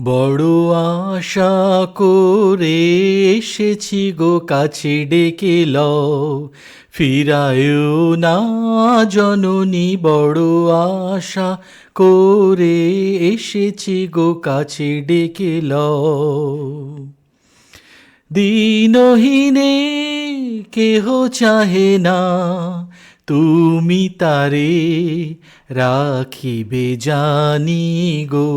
বড় আশা করে এসেছি গো কাছে ডেকে লও। ফিরায়ও না জননী, বড় আশা করে এসেছি গো কাছে ডেকে লও। দিনহীনে কেহ চাহে না, তুমি তারে রাখিবে জানি গো।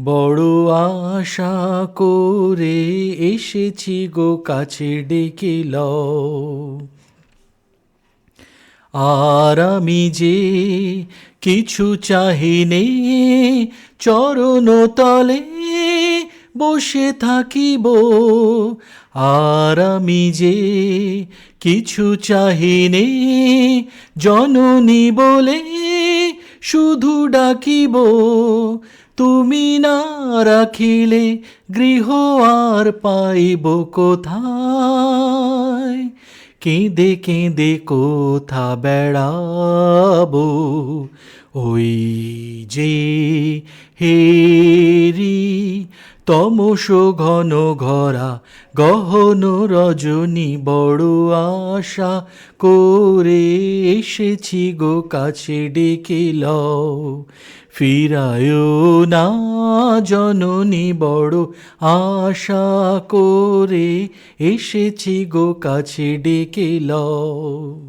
বড় আশা করে এসেছি গো কাছে ডেকে লও। আর আমি যে কিছু চাহিনে চরণ তলে বসে থাকিব। আর আমি যে কিছু চাহিনে জননী বলে শুধু ডাকিব, তুমি না রাখিলে গৃহ আর পাইব কোথায়? কেঁদে কেঁদে কোথা বেড়াব? ওই যে হেরি তমস ঘন ঘরা, গহন রজনী বড় আশা, করে এসেছি গো কাছে ডেকে লও। ফিরায়ও না জননী বড় আশা, করে এসেছি গো কাছে ডেকে লও।